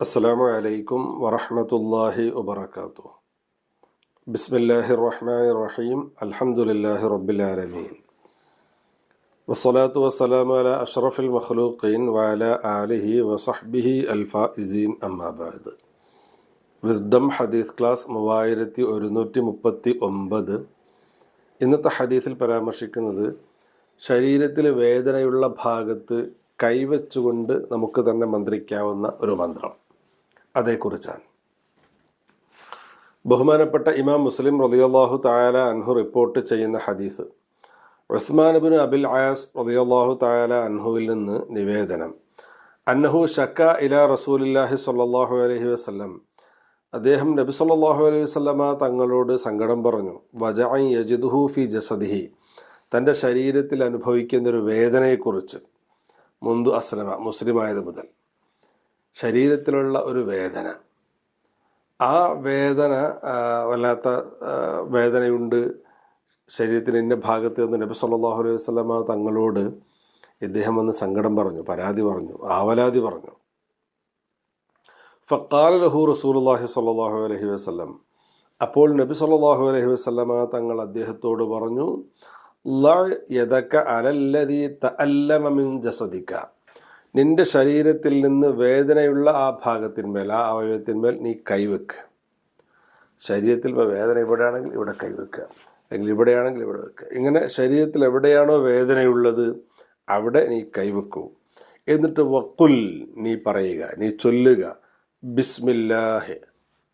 അസ്സാം വലൈക്കും വറഹമത്തല്ലാഹി വബർക്കാത്തു ബിസ്മില്ലാഹി റഹ്മാൻ റഹീം അലഹമുല്ലാഹി റബ്ബിലാലമീൻ വസ്സലാത്തു വസ്സലാം അല അഷ്റഫുൽ മഖ്ലൂഖീൻ വാല ആലിഹി വസഹ്ബിഹി അൽഫാഇസീൻ അമ്മാബാദ് വിസ്ഡം ഹദീസ് ക്ലാസ് മൂവായിരത്തി ഒരുന്നൂറ്റി മുപ്പത്തി ഒമ്പത് ഇന്നത്തെ ഹദീസിൽ പരാമർശിക്കുന്നത് ശരീരത്തിൽ വേദനയുള്ള ഭാഗത്ത് കൈവച്ചുകൊണ്ട് നമുക്ക് തന്നെ മന്ത്രിക്കാവുന്ന ഒരു മന്ത്രം. അതേക്കുറിച്ചാണ്. ബഹുമാനപ്പെട്ട ഇമാം മുസ്ലിം റളിയല്ലാഹു തായാല അൻഹു റിപ്പോർട്ട് ചെയ്യുന്ന ഹദീസ്. ഉസ്മാൻ ബിൻ അബിൽ ആയാസ് റളിയല്ലാഹു തായാല അൻഹുവിൽ നിന്ന് നിവേദനം. അന്നഹു ഷക്ക ഇല റസൂലില്ലാഹി സ്വല്ലല്ലാഹു അലഹി വസ്ലം അദ്ദേഹം നബി സല്ലാഹു അലൈഹി വസല്ലമ തങ്ങളോട് സങ്കടം പറഞ്ഞു. വജഅ യജിദുഹു ഫി ജസദിഹി. തന്റെ ശരീരത്തിൽ അനുഭവിക്കുന്നൊരു വേദനയെക്കുറിച്ച്. മുന്തു അസ്ലമ മുസ്ലിമായത് മുതൽ. ശരീരത്തിലുള്ള ഒരു വേദന. ആ വേദന വല്ലാത്ത വേദനയുണ്ട്. ശരീരത്തിന് ഇന്ന ഭാഗത്ത് നിന്ന് നബി സല്ലാഹു അലൈഹി വസ്ലമ തങ്ങളോട് ഇദ്ദേഹം വന്ന് സങ്കടം പറഞ്ഞു പരാതി പറഞ്ഞു ആവലാതി പറഞ്ഞു. ഫക്കാൽ ലഹു റസൂലുള്ളാഹി സ്വല്ലല്ലാഹു അലഹി വസ്ലം അപ്പോൾ നബി സല്ലാഹു അലഹി വസ്ലമ തങ്ങൾ അദ്ദേഹത്തോട് പറഞ്ഞു "ലഅ യദക അലല്ലദീ തഅല്ലമ മിൻ ജസദിക. നിന്റെ ശരീരത്തിൽ നിന്ന് വേദനയുള്ള ആ ഭാഗത്തിന്മേൽ ആ അവയവത്തിന്മേൽ നീ കൈവെക്ക്. ശരീരത്തിൽ ഇപ്പോൾ വേദന ഇവിടെയാണെങ്കിൽ ഇവിടെ കൈവെക്കുക അല്ലെങ്കിൽ ഇവിടെയാണെങ്കിൽ ഇവിടെ വെക്കുക ഇങ്ങനെ ശരീരത്തിൽ എവിടെയാണോ വേദനയുള്ളത് അവിടെ നീ കൈവെക്കൂ. എന്നിട്ട് വക്കുൽ നീ പറയുക നീ ചൊല്ലുക ബിസ്മില്ലാഹ്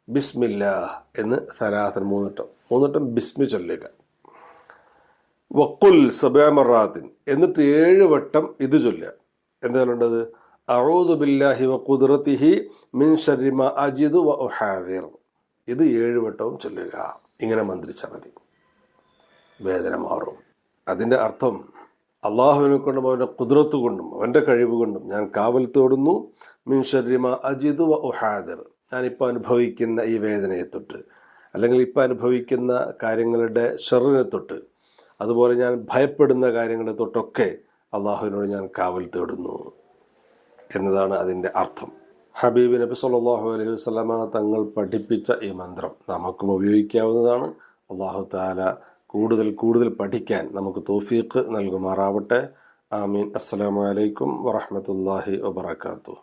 ബിസ്മില്ലാഹ് എന്ന് സലാസൻ മൂന്നിട്ടം. മൂന്നിട്ടം ബിസ്മി ചൊല്ലുക. വക്കുൽ സബാമറാത്തിൻ എന്നിട്ട് ഏഴ് വട്ടം ഇത് ചൊല്ലുക. എന്താണുള്ളത്? അഊദു ബില്ലാഹി വ ഖുദ്റത്തിഹി മിൻ ഷരിമ അജിദു വ ഇത് ഏഴ് വട്ടവും ചൊല്ലുക. ഇങ്ങനെ മന്ത്രിച്ചാൽ മതി. വേദന മാറും. അതിന്റെ അർത്ഥം അള്ളാഹുവിനെ കൊണ്ടും അവന്റെ കുതിരത്ത് കൊണ്ടും അവന്റെ കഴിവ് കൊണ്ടും ഞാൻ കാവൽ തോടുന്നു. മിൻ ഷരിമ അജിദു വ ഞാനിപ്പോൾ അനുഭവിക്കുന്ന ഈ വേദനയെ തൊട്ട് അല്ലെങ്കിൽ ഇപ്പോൾ അനുഭവിക്കുന്ന കാര്യങ്ങളുടെ ഷെറിനെ തൊട്ട് അതുപോലെ ഞാൻ ഭയപ്പെടുന്ന കാര്യങ്ങളെ തൊട്ടൊക്കെ അള്ളാഹുവിനോട് ഞാൻ കാവൽ തേടുന്നു എന്നതാണ് അതിന്റെ അർത്ഥം. ഹബീബ് നബി സല്ലാഹു അലൈഹി വസല്ലമ തങ്ങൾ പഠിപ്പിച്ച ഈ മന്ത്രം നമുക്കും ഉപയോഗിക്കാവുന്നതാണ്. അള്ളാഹു താല കൂടുതൽ കൂടുതൽ പഠിക്കാൻ നമുക്ക് തോഫീക്ക് നൽകുമാറാവട്ടെ. ആമീൻ. അസ്സലാമു അലൈക്കും വറഹ്മത്തുള്ളാഹി വബറകാതുഹു.